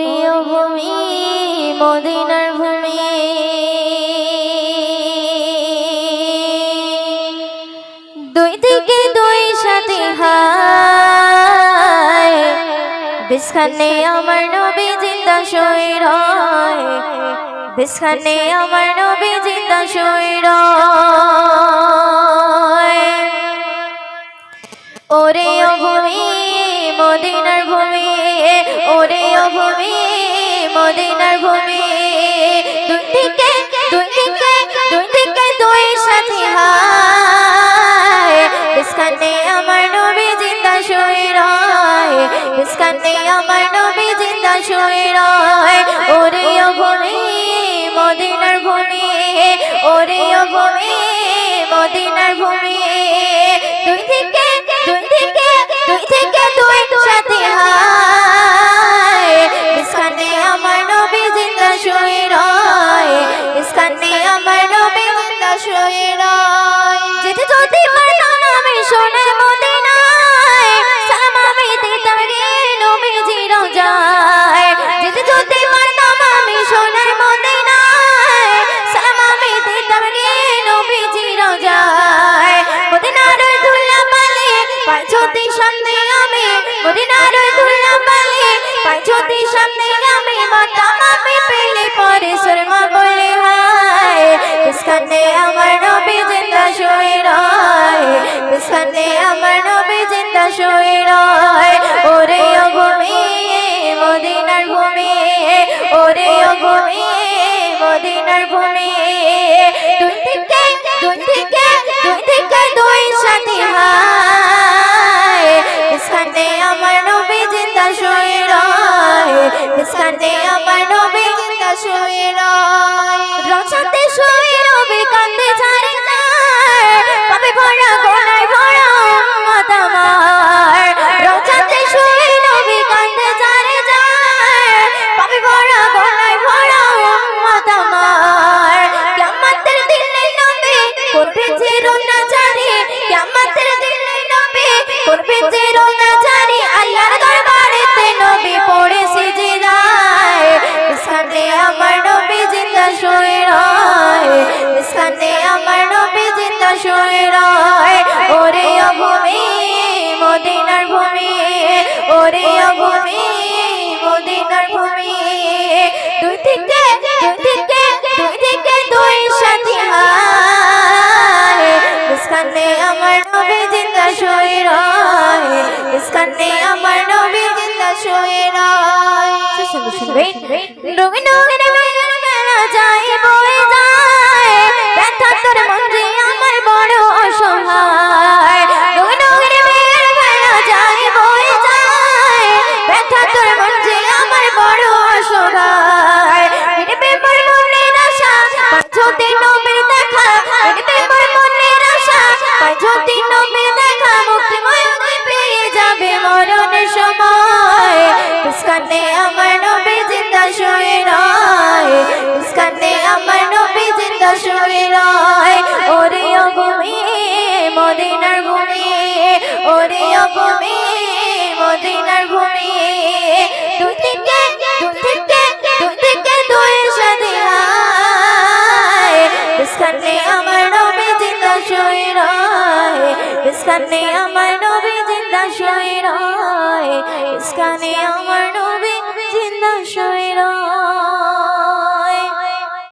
ও ভূমি, মদিনার ভূমি। দুই দিকে দুই সাথে হায়। বিস্খানে আমার নবী জিন্দা হয়। বিস্খানে আমার নবী জিন্দা শহীদ ভূমি দুই দিকে দুই দিকে দুই দিকে দুই সাথী হায়। বিস্কানে আমার নবী জিন্দা শুয়ে রয়। আমার নবী জিন্দা শুয়ে ওরে ভূমি মদিনার ভূমি ওরে ভূমি মদিনার ভূমি যদি সামনে আমি মদিনার ধুলা পালে পাই যদি সামনে আমি মাতাম আমি পেলে পরে শর্মা বলে হায়। বিস্কানে আমার নবী জিন্দা শুয়ে রয়। বিস্কানে আমার নবী জিন্দা শুয়ে রয়। ওরে ও মদিনার ভূমি, ওরে ও মদিনার ভূমি। দুই দিকে দুই দিকে বিস্কানে আমার নবী জিন্দা শুয়ে ওরে ভূমি মদিনার ভূমি। দুই থেকে দুই থেকে দুই থেকে দুই সাথী বিস্কানে আমার নবী জিন্দা শুয়ে রয়। ইসখানে আমার নবী জিন্দা শুয়ে রয়। শুনবে শুনবে রঙে ভূমি মদিনার ভূমি দুই দিকে দুই বিস্কানে আমার নবী জিন্দা শুয়ে রয়। বিস্কানে আমার নবী জিন্দা শুয়ে রয়। বিস্কানে আমার